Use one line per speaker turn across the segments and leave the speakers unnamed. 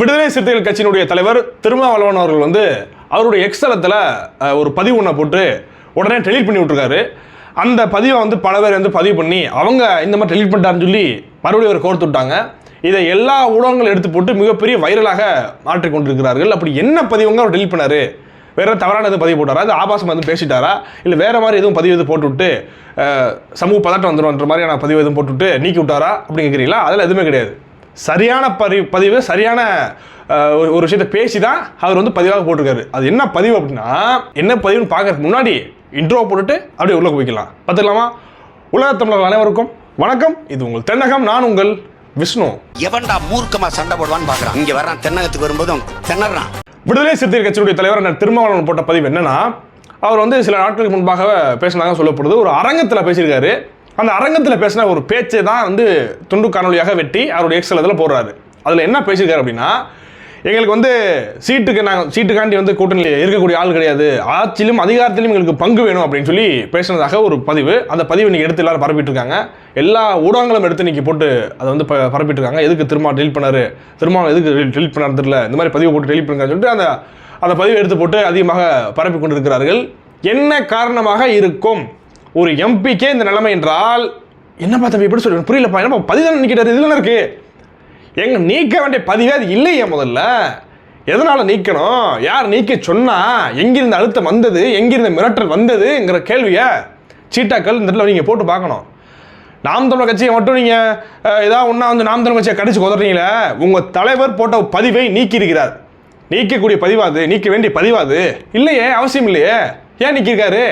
விடுதலை சிறுத்தைகள் கட்சியினுடைய தலைவர் திருமாவளவன் அவர்கள் வந்து அவருடைய எக்ஸ்தலத்தில் ஒரு பதிவு ஒன்றை போட்டு உடனே டெலீட் பண்ணி விட்டுருக்காரு. அந்த பதிவை வந்து பல பேர் வந்து பதிவு பண்ணி அவங்க இந்த மாதிரி டெலீட் பண்ணிட்டாருன்னு சொல்லி மறுபடியும் அவர் கோர்த்து விட்டாங்க. இதை எல்லா ஊடகங்களும் எடுத்து போட்டு மிகப்பெரிய வைரலாக மாற்றிக் கொண்டிருக்கிறார்கள். அப்படி என்ன பதிவுங்க அவர் டெலிட் பண்ணாரு? வேற தவறான எதுவும் பதிவு போட்டாரா? அது ஆபாசம் வந்து பேசிட்டாரா? இல்லை வேற மாதிரி எதுவும் பதிவு எதுவும் போட்டுவிட்டு சமூக பதாட்டம் வந்துடும்ன்ற மாதிரியான பதிவு எதுவும் போட்டுவிட்டு நீக்கி விட்டாரா? அப்படின்னு கேட்குறீங்களா அதில் எதுவுமே கிடையாது. சரியான பரி பதிவு சரியான ஒரு- விஷயத்தை பேசி தான் அவர் வந்து பதிவாக போட்டிருக்காரு. அது என்ன பதிவு அப்படின்னா என்ன பதிவுன்னு பார்க்கறதுக்கு முன்னாடி இன்ட்ரோ போட்டுட்டு அப்படியே உள்ள போய்க்கலாம் பார்த்துக்கலாமா? உலக தமிழர்கள் அனைவருக்கும் வணக்கம். இது உங்கள் தென்னகம் நான் உங்கள் விஷ்ணு.
எவன்டா மூர்க்கமா சண்டை போடுவான்னு பாக்குறான். இங்க வர்றான் தென்னகத்துக்கு வரும்போது அவன் திணறான்.
விடுதலை சிறுத்தைகள் கட்சியுடைய தலைவர் திருமாவளவன் போட்ட பதிவு என்னன்னா அவர் வந்து சில நாட்களுக்கு முன்பாக பேசினாங்க சொல்லப்படுது. ஒரு அரங்கத்தில் பேசியிருக்காரு. அந்த அரங்கத்தில் பேசின ஒரு பேச்சை தான் வந்து துண்டு காணொலியாக வெட்டி அவருடைய எக்ஸல் இதில் போடுறாரு. அதில் என்ன பேசியிருக்காரு அப்படின்னா எங்களுக்கு வந்து சீட்டுக்கு நாங்கள் சீட்டுக்காண்டி வந்து கூட்டணியில் இருக்கக்கூடிய ஆள் கிடையாது. ஆட்சியிலும் அதிகாரத்திலும் எங்களுக்கு பங்கு வேணும் அப்படின்னு சொல்லி பேசினதாக ஒரு பதிவு. அந்த பதிவு நீங்கள் எடுத்து எல்லாரும் பரப்பிட்டு இருக்காங்க எல்லா ஊடகங்களும் எடுத்து இன்னைக்கு போட்டு அதை வந்து ப- பரப்பிட்டு இருக்காங்க எதுக்கு திரும்ப டெலிட் பண்ணாரு? திரும்ப எதுக்கு டெலிட் பண்ணாரு தெரியல. இந்த மாதிரி பதிவு போட்டு டெலிட் பண்ணுறான்னு சொல்லிட்டு அந்த அந்த பதிவை எடுத்து போட்டு அதிகமாக பரப்பி கொண்டிருக்கிறார்கள் என்ன காரணமாக இருக்கும்? ஒரு எம்பிக்கே இந்த நிலைமை என்றால் என்னப்பா தம்பி எப்படி சொல்லுவேன் புரியலப்பா. என்னப்பா பதிவு தானே நிற்கிறாரு இதில் இருக்கு. எங்க நீக்க வேண்டிய பதிவே அது இல்லையே முதல்ல. எதனால நீக்கணும்? யார் நீக்க சொன்னா எங்கிருந்து அழுத்தம் வந்தது எங்கிருந்து மிரட்டல் வந்ததுங்கிற கேள்வியை சீட்டாக்கள் இந்த இடத்துல நீங்க போட்டு பார்க்கணும். நாம் தமிழர் கட்சியை மட்டும் நீங்க ஏதாவது ஒன்றா வந்து நாம் தமிழர் கட்சியை கடிச்சு கொதறீங்களே உங்க தலைவர் போட்ட பதிவை நீக்கியிருக்கிறார். நீக்கக்கூடிய பதிவாது நீக்க வேண்டிய பதிவாது இல்லையே அவசியம் இல்லையே. ஏன் நீக்கியிருக்காரு?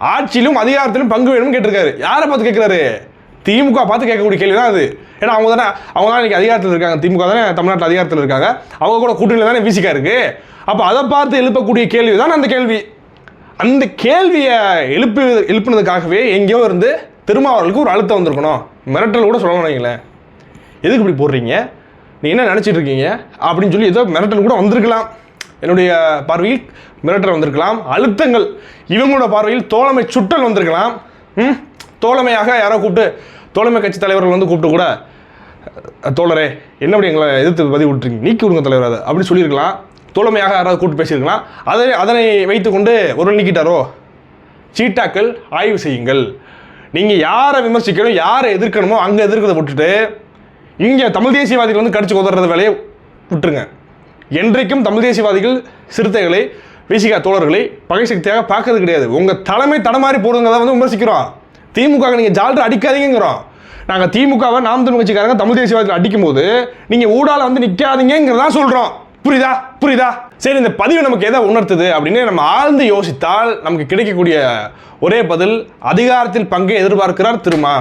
ஆட்சியிலும் அதிகாரத்திலும் பங்கு வேணும்னு கேட்டிருக்காரு. யாரை பார்த்து கேட்குறாரு? திமுக பார்த்து கேட்கக்கூடிய கேள்வி தான் அது. ஏன்னா அவங்க தானே அவங்க தான் இன்றைக்கி அதிகாரத்தில் இருக்காங்க. திமுக தானே தமிழ்நாட்டில் அதிகாரத்தில் இருக்காங்க. அவங்க கூட கூட்டணியில் தானே விசிக்கா இருக்கு. அப்போ அதை பார்த்து எழுப்பக்கூடிய கேள்வி தான் அந்த கேள்வி. அந்த கேள்வியை எழுப்பி எழுப்பினதுக்காகவே எங்கேயோ இருந்து திருமாவளவுக்கு ஒரு அழுத்தம் வந்திருக்கணும். மிரட்டல் கூட சொல்லணும் வைங்களேன். எதுக்கு இப்படி போடுறீங்க? நீ என்ன நினச்சிட்டு இருக்கீங்க? அப்படின்னு சொல்லி ஏதோ மிரட்டல் கூட வந்திருக்கலாம். என்னுடைய பார்வையில் மிரட்டல் வந்திருக்கலாம் அழுத்தங்கள். இவங்களோட பார்வையில் தோழமை சுட்டல் வந்திருக்கலாம். ம்? தோழமையாக யாரோ கூப்பிட்டு தோழமை கட்சி தலைவர்கள் வந்து கூப்பிட்டு கூட தோழரே என்ன அப்படி எங்களை எதிர்த்து பதிவு விட்டுருங்க நீக்கி விடுங்க தலைவர் அதை அப்படின்னு சொல்லியிருக்கலாம். தோழமையாக யாராவது கூப்பிட்டு பேசியிருக்கலாம். அதை அதனை வைத்துக்கொண்டு ஒரு நீக்கிட்டாரோ? சீட்டாக்கள் ஆய்வு செய்யுங்கள். நீங்கள் யாரை விமர்சிக்கணும் யாரை எதிர்க்கணுமோ அங்கே எதிர்க்கிறத விட்டுட்டு இங்கே தமிழ் தேசியவாதிகள் வந்து கடிச்சு உதறது வேலையை விட்டுருங்க. என்றைக்கும் தமிழ் தேசியவாதிகள் சிறுத்தைகளை விசிகா தோழர்களை பகை சக்தியாக பார்க்கறது கிடையாது. உங்கள் தலைமை தடமாறி போடுங்கிறத வந்து விமர்சிக்கிறோம். திமுக நீங்கள் ஜால்ரை அடிக்காதீங்கிறோம் நாங்கள் திமுகவை நாம் தமிழ் கட்சிக்காரங்க தமிழ் தேசியவாதிகள் அடிக்கும்போது நீங்கள் ஊடால வந்து நிற்காதீங்கிறதான் சொல்கிறோம் புரியுதா? புரியுதா? சரி இந்த பதிவு நமக்கு எதை உணர்த்துது அப்படின்னு நம்ம ஆழ்ந்து யோசித்தால் நமக்கு கிடைக்கக்கூடிய ஒரே பதில் அதிகாரத்தில் பங்கை எதிர்பார்க்கிறார் திருமா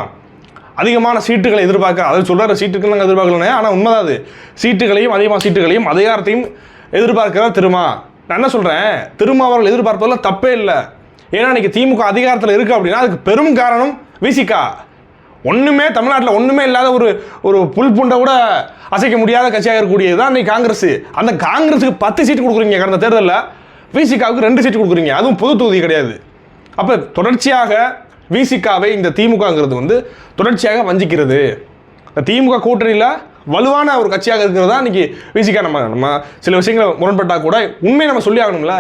அதிகமான சீட்டுகளை எதிர்பார்க்க அதை சொல்கிற சீட்டுகள் நாங்கள் எதிர்பார்க்கலனே ஆனால் உண்மைதான் அது. சீட்டுகளையும் அதிகமான சீட்டுகளையும் அதிகாரத்தையும் எதிர்பார்க்கிறதா திருமா. நான் என்ன சொல்கிறேன் திருமா அவர்கள் எதிர்பார்ப்பதில் தப்பே இல்லை. ஏன்னா இன்னைக்கு திமுக அதிகாரத்தில் இருக்குது அப்படின்னா அதுக்கு பெரும் காரணம் விசிகா ஒன்றுமே தமிழ்நாட்டில் ஒன்றுமே இல்லாத ஒரு ஒரு புல் புண்டை கூட அசைக்க முடியாத கட்சியாக இருக்கக்கூடியது தான் இன்னைக்கு காங்கிரஸ். அந்த காங்கிரஸுக்கு பத்து சீட்டு கொடுக்குறீங்க கடந்த தேர்தலில். விசிகாவுக்கு ரெண்டு சீட்டு கொடுக்குறீங்க. அதுவும் பொது தொகுதி கிடையாது. அப்போ தொடர்ச்சியாக விசிகாவை இந்த திமுகங்கிறது வந்து தொடர்ச்சியாக வஞ்சிக்கிறது. இந்த திமுக கூட்டணியில் வலுவான ஒரு கட்சியாக இருக்கிறது தான் இன்னைக்கு விசிகா. நம்ம நம்ம சில விஷயங்களை முரண்பட்டால் கூட உண்மையை நம்ம சொல்லி ஆகணும்ல?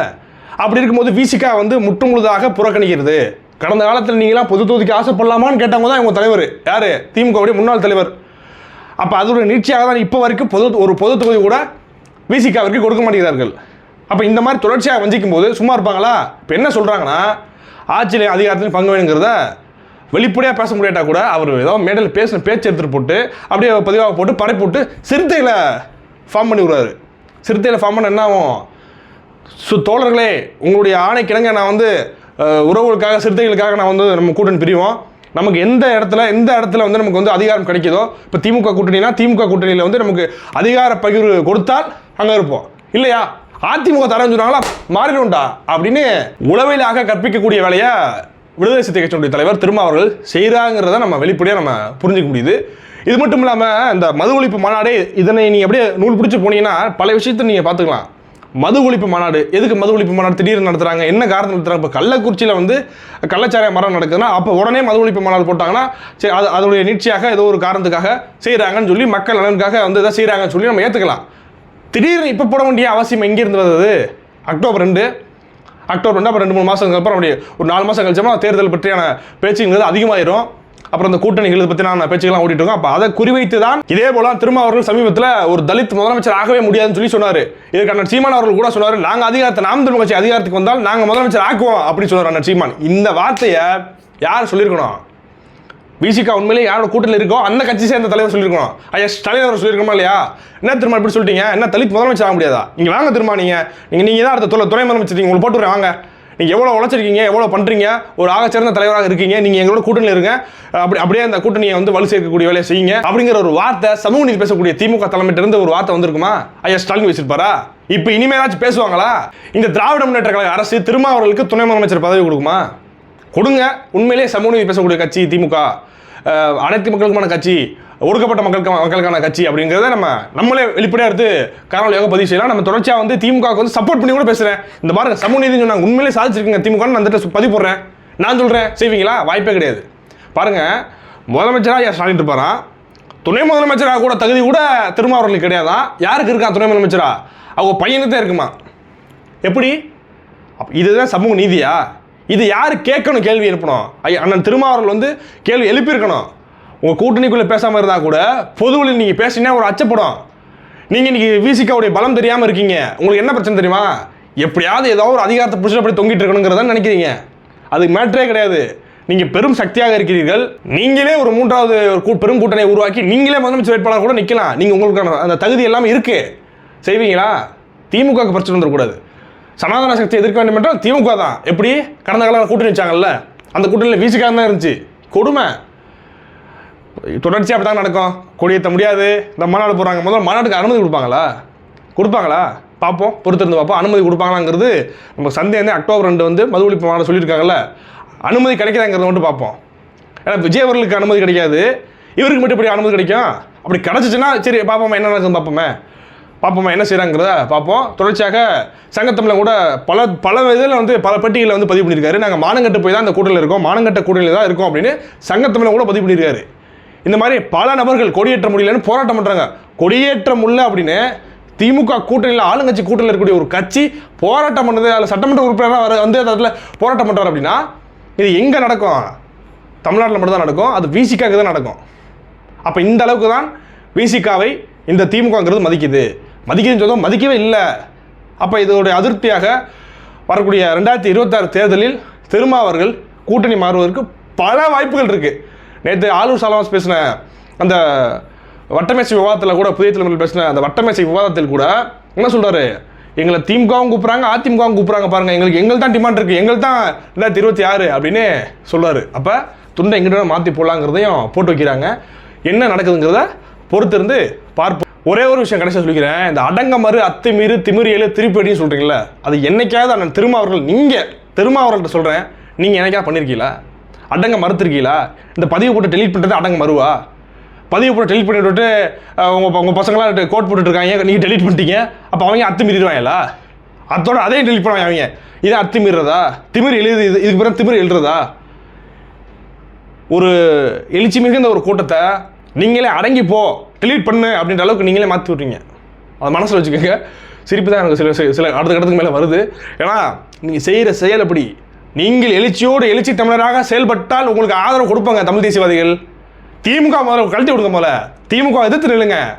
அப்படி இருக்கும்போது விசிகா வந்து முற்றுமுழுதாக புறக்கணிக்கிறது. கடந்த காலத்தில் நீங்களாம் பொது தொகுதிக்கு ஆசைப்படலாமான்னு கேட்டவங்க தான் இவங்க தலைவர். யார்? திமுகவுடைய முன்னாள் தலைவர். அப்போ அதோட நீட்சியாக தான் இப்போ வரைக்கும் பொது ஒரு பொது தொகுதி கூட விசிகாவிற்கு கொடுக்க மாட்டேங்கிறார்கள். அப்போ இந்த மாதிரி தொடர்ச்சியாக வஞ்சிக்கும் போது சும்மா இருப்பாங்களா? இப்போ என்ன சொல்கிறாங்கன்னா ஆட்சியில் அதிகாரத்திலையும் பங்கு வேணுங்கிறத வெளிப்படையாக பேச முடியாட்டா கூட அவர் ஏதோ மேடையில் பேசின பேச்சு எடுத்துகிட்டு போட்டு அப்படியே பதிவாக போட்டு படைப்பு போட்டு சிறுத்தையில் ஃபார்ம் பண்ணி விடுறாரு சிறுத்தையில் ஃபார்ம் பண்ண என்ன ஆகும் சு தோழர்களே உங்களுடைய ஆணைக்கிணங்க நான் வந்து உறவுகளுக்காக சிறுத்தைகளுக்காக நான் வந்து நம்ம கூட்டணி பிரிவோம். நமக்கு எந்த இடத்துல எந்த இடத்துல வந்து நமக்கு வந்து அதிகாரம் கிடைக்கிதோ இப்போ திமுக கூட்டணினா திமுக கூட்டணியில் வந்து நமக்கு அதிகார பகிர்வு கொடுத்தால் அங்கே இருப்போம். இல்லையா? அதிமுக தரேன்னு சொன்னாங்களா? மாறிடும்டா அப்படின்னு உளவிலாக கற்பிக்கக்கூடிய வேலையை விடுதலை சிறுத்தை கட்சியினுடைய தலைவர் திருமா அவர்கள் செய்கிறாங்கிறத நம்ம வெளிப்படையாக நம்ம புரிஞ்சுக்க முடியுது. இது மட்டும் இல்லாமல் இந்த மது ஒழிப்பு மாநாடே இதனை நீங்கள் அப்படியே நூல் பிடிச்சி போனீங்கன்னா பல விஷயத்தை நீங்கள் பார்த்துக்கலாம். மது ஒழிப்பு மாநாடு எதுக்கு மது ஒழிப்பு மாநாடு திடீர்னு நடத்துறாங்க? என்ன காரணம் நடத்துகிறாங்க இப்போ கள்ளக்குறிச்சியில் வந்து கள்ளச்சாரிய மரம் நடக்குதுன்னா அப்போ உடனே மது ஒழிப்பு மாநாடு போட்டாங்கன்னா சரி அது அதனுடைய நீட்சியாக ஏதோ ஒரு காரணத்துக்காக செய்கிறாங்கன்னு சொல்லி மக்கள் நலனுக்காக வந்து எதாவது செய்கிறாங்கன்னு சொல்லி நம்ம ஏற்றுக்கலாம் திடீர்னு இப்போ போட வேண்டிய அவசியம் எங்கேருந்து வந்தது? அக்டோபர் ரெண்டு. அக்டோபர் ரெண்டு அப்புறம் ரெண்டு மூணு மாதங்களுக்கு அப்புறம் அப்படி ஒரு நாலு மாதம் கழிச்சோம்னா தேர்தல் பற்றியான பேச்சுங்கிறது அதிகமாயிரும். அப்புறம் இந்த கூட்டணிகள் இதை பற்றின பேச்சுக்கெல்லாம் ஓடிட்டு இருக்கோம். அப்போ அதை குறிவைத்து தான் இதே போல திரும்ப அவர்கள் சமீபத்தில் ஒரு தலித் முதலமைச்சர் ஆகவே முடியாதுன்னு சொல்லி சொன்னார். இதுக்கு அண்ணன் சீமான் அவர்கள் கூட சொன்னார். நாங்கள் அதிகாரத்தை நாம் தமிழ் கட்சி அதிகாரத்துக்கு வந்தால் நாங்கள் முதலமைச்சர் ஆக்குவோம் அப்படின்னு சொன்னார் அண்ணன் சீமான். இந்த வார்த்தையை யார் சொல்லியிருக்கணும்? விசிகா உண்மையிலே யாரோட கூட்டத்தில் இருக்கோ அந்த கட்சி சேர்ந்த தலைவர் சொல்லியிருக்கணும். ஐயா ஸ்டாலின் அவர் சொல்லியிருக்கோமா இல்லையா? என்ன திரும்ப இப்படி சொல்லிட்டீங்க? என்ன தலித் முதலமைச்சர் ஆக முடியாதா? நீங்கள் வாங்க திரும்ப நீங்கள் நீங்கள் நீங்கள் தான் அடுத்த துறை துணை முதலமைச்சர் நீங்கள் உங்களுக்கு போட்டு வாங்க. நீங்கள் எவ்வளோ உழைச்சிருக்கீங்க எவ்வளோ பண்ணுறீங்க ஒரு ஆக தலைவராக இருக்கீங்க நீங்கள் எங்களோட கூட்டணியில் இருங்க. அப்படி அப்படியே அந்த கூட்டணியை வந்து வலு சேர்க்கக்கூடிய வேலையை செய்யுங்க. அப்படிங்கிற ஒரு வார்த்தை சமூக நீதி பேசக்கூடிய திமுக தலைமையிட்ட ஒரு வார்த்தை வந்திருக்குமா? ஐயா ஸ்டாலின் வச்சிருப்பாரா இப்போ இனிமேலாச்சும் பேசுவாங்களா? இந்த திராவிட முன்னேற்ற கழக அரசு திருமாவர்களுக்கு துணை முதலமைச்சர் பதவி கொடுக்குமா? கொடுங்க. உண்மையிலேயே சமூக நீதி பேசக்கூடிய கட்சி திமுக அனைத்து மக்களுக்குமான கட்சி ஒடுக்கப்பட்ட மக்களுக்கு மக்களுக்கான கட்சி அப்படிங்கிறத நம்ம நம்மளே வெளிப்படையாக எடுத்து காணொலியாக பதிவு செய்யலாம். நம்ம தொடர்ச்சியாக வந்து திமுகவுக்கு வந்து சப்போர்ட் பண்ணி கூட பேசுகிறேன் இந்த பாருங்க சமூக நீதினு சொன்னாங்க உண்மையிலே சாதிச்சிருக்கீங்க. திமுக நான் வந்துட்டு பதிவு போடுறேன். நான் சொல்கிறேன் செய்வீங்களா? வாய்ப்பே கிடையாது. பாருங்கள் முதலமைச்சராக யார் ஸ்டாலின் இருப்பாராம் துணை முதலமைச்சராக கூட தகுதி கூட திருமாவர்களுக்கு கிடையாதான் யாருக்கு இருக்கா துணை முதலமைச்சரா? அவங்க பையனுக்கு தான் இருக்குமா? எப்படி? அப்ப இதுதான் சமூக நீதியா இது யார் கேட்கணும் கேள்வி எழுப்பணும்? ஐயா அண்ணன் திருமாவர்கள் வந்து கேள்வி எழுப்பியிருக்கணும். உங்கள் கூட்டணிக்குள்ளே பேசாமல் இருந்தால் கூட பொதுவில் நீங்கள் பேசினா ஒரு அச்சப்படும். நீங்கள் இன்றைக்கி விசிகாவுடைய பலம் தெரியாமல் இருக்கீங்க. உங்களுக்கு என்ன பிரச்சனை தெரியுமா? எப்படியாவது ஏதோ ஒரு அதிகாரத்தை பிடிச்சிட்டு அப்படி தொங்கிட்டு இருக்கணுங்கிறத நினைக்கிறீங்க. அதுக்கு மேட்ரே கிடையாது. நீங்கள் பெரும் சக்தியாக இருக்கிறீர்கள். நீங்களே ஒரு மூன்றாவது ஒரு கூ- பெரும் கூட்டணியை உருவாக்கி நீங்களே முதலமைச்சர் வேட்பாளர் கூட நிற்கலாம் நீங்கள் உங்களுக்கான அந்த தகுதி எல்லாமே இருக்குது செய்வீங்களா? திமுகவுக்கு பிரச்சனை வந்துடக்கூடாது. சனாதன சக்தி எதிர்க்க வேண்டும் என்றால் திமுக தான். எப்படி? கடந்த காலம் கூட்டணி வச்சாங்கல்ல? அந்த கூட்டணியில் வீசிக்காக தான் இருந்துச்சு. கொடுமை. தொடர்ச்சியாக அப்படி தான் நடக்கும் கொடியேற்ற முடியாது. இந்த மாநாடு போகிறாங்க முதல்ல மாநாட்டுக்கு அனுமதி கொடுப்பாங்களா? கொடுப்பாங்களா? பார்ப்போம். பொறுத்திருந்து பார்ப்போம். அனுமதி கொடுப்பாங்களாங்கிறது நம்ம சந்தேகம். அக்டோபர் ரெண்டு வந்து மது ஒழிப்பு மாநாடு சொல்லியிருக்காங்கல்ல. அனுமதி கிடைக்குதாங்கிறத மட்டும் பார்ப்போம். ஏன்னா விஜய் அவர்களுக்கு அனுமதி கிடைக்காது. இவருக்கு மட்டும் எப்படி அனுமதி கிடைக்கும்? அப்படி கிடச்சிச்சின்னா சரி பார்ப்போமே. என்ன நடக்குதுன்னு பார்ப்போமே. பார்ப்போமா என்ன செய்கிறாங்கிறத பார்ப்போம். தொடர்ச்சியாக சங்கத்தமிழில் கூட பல பல இதில் வந்து பல பெட்டிகளில் வந்து பதிவு பண்ணியிருக்காரு. நாங்கள் மானங்கட்டு போய் தான் அந்த கூட்டத்தில் இருக்கோம். மானங்கட்ட கூட்டணியில் தான் இருக்கோம் அப்படின்னு சங்கத்தமிழில் கூட பதிவு பண்ணியிருக்காரு. இந்த மாதிரி பல நபர்கள் கொடியேற்ற முடியலன்னு போராட்டம் பண்ணுறாங்க கொடியேற்ற முடியல அப்படின்னு திமுக கூட்டணியில் ஆளுங்கட்சி கூட்டணியில் இருக்கக்கூடிய ஒரு கட்சி போராட்டம் பண்ணுறது அதில் சட்டமன்ற உறுப்பினராக வர வந்து அதில் போராட்டம் பண்ணுறாரு அப்படின்னா இது எங்கே நடக்கும்? தமிழ்நாட்டில் மட்டும் தான் நடக்கும். அது விசிக்காக்கு தான் நடக்கும். அப்போ இந்த அளவுக்கு தான் விசிகாவை இந்த திமுகங்கிறது மதிக்குது. மதிக்கணும்னு சொன்னால் மதிக்கவே இல்லை. அப்போ இதோடைய அதிருப்தியாக வரக்கூடிய ரெண்டாயிரத்தி இருபத்தாறு தேர்தலில் திருமாவர்கள் கூட்டணி மாறுவதற்கு பல வாய்ப்புகள் இருக்குது நேற்று ஆலூர் சாலவாஸ் பேசின அந்த வட்டமேசை விவாதத்தில் கூட புதிய தலைமையில் பேசின அந்த வட்டமேசை விவாதத்தில் கூட என்ன சொல்கிறாரு எங்களை திமுகவும் கூப்பிட்றாங்க அதிமுகவும் கூப்பிட்றாங்க பாருங்கள் எங்களுக்கு எங்கள் தான் டிமாண்ட் இருக்குது எங்கள் தான் ரெண்டாயிரத்தி இருபத்தி ஆறு அப்படின்னு சொல்லுவார் அப்போ துண்டை எங்கிட்ட மாற்றி போடலாங்கிறதையும் போட்டு வைக்கிறாங்க. என்ன நடக்குதுங்கிறத பொறுத்திருந்து பார்ப்போம். ஒரே ஒரு விஷயம் கடைசியாக சொல்லிக்கிறேன். இந்த அடங்கமறு அத்துமீறு திமிரியலு திருப்படின்னு சொல்கிறீங்களா அது என்னைக்காவது அண்ணன் திருமாவர்கள் நீங்கள் திருமாவர்கள்ட்ட சொல்கிறேன் நீங்கள் என்னைக்காவது பண்ணியிருக்கீங்களா அடங்க மறுத்துருக்கீங்களா? இந்த பதிவு போட்டு டெலீட் பண்ணுறது அடங்க மறுவா? பதிவு போட்டு டெலீட் பண்ணி விட்டு உங்கள் உங்க பசங்களாம் கோட் போட்டுட்டு இருக்காங்க. நீங்கள் டெலீட் பண்ணிட்டீங்க? அப்போ அவங்க அத்துமீறிடுவாங்களா? அதோட அதையும் டெலீட் பண்ணுவாங்க அவங்க. இதை அத்துமீறதா திமிர் எழுது இது இதுக்கு பிறகு திமிர் எழுதுறதா? ஒரு எழுச்சி மிகுந்த ஒரு கூட்டத்தை நீங்களே அடங்கி போ delete பண்ணு அப்படின்ற அளவுக்கு நீங்களே மாற்றி விட்றீங்க அதை மனசில் வச்சுக்கோங்க. சிரிப்பு தான் எனக்கு சில சில- சில அடுத்த கட்டத்துக்கு மேலே வருது. ஏன்னா நீங்கள் செய்கிற செயல் அப்படி. நீங்கள் எழுச்சியோடு எழுச்சி தமிழராக செயல்பட்டால் உங்களுக்கு ஆதரவு கொடுப்பாங்க தமிழ் தேசியவாதிகள். திமுக முதல்ல கழட்டி விடுங்க முதல்ல. திமுக எதிர்த்து நில்லுங்க.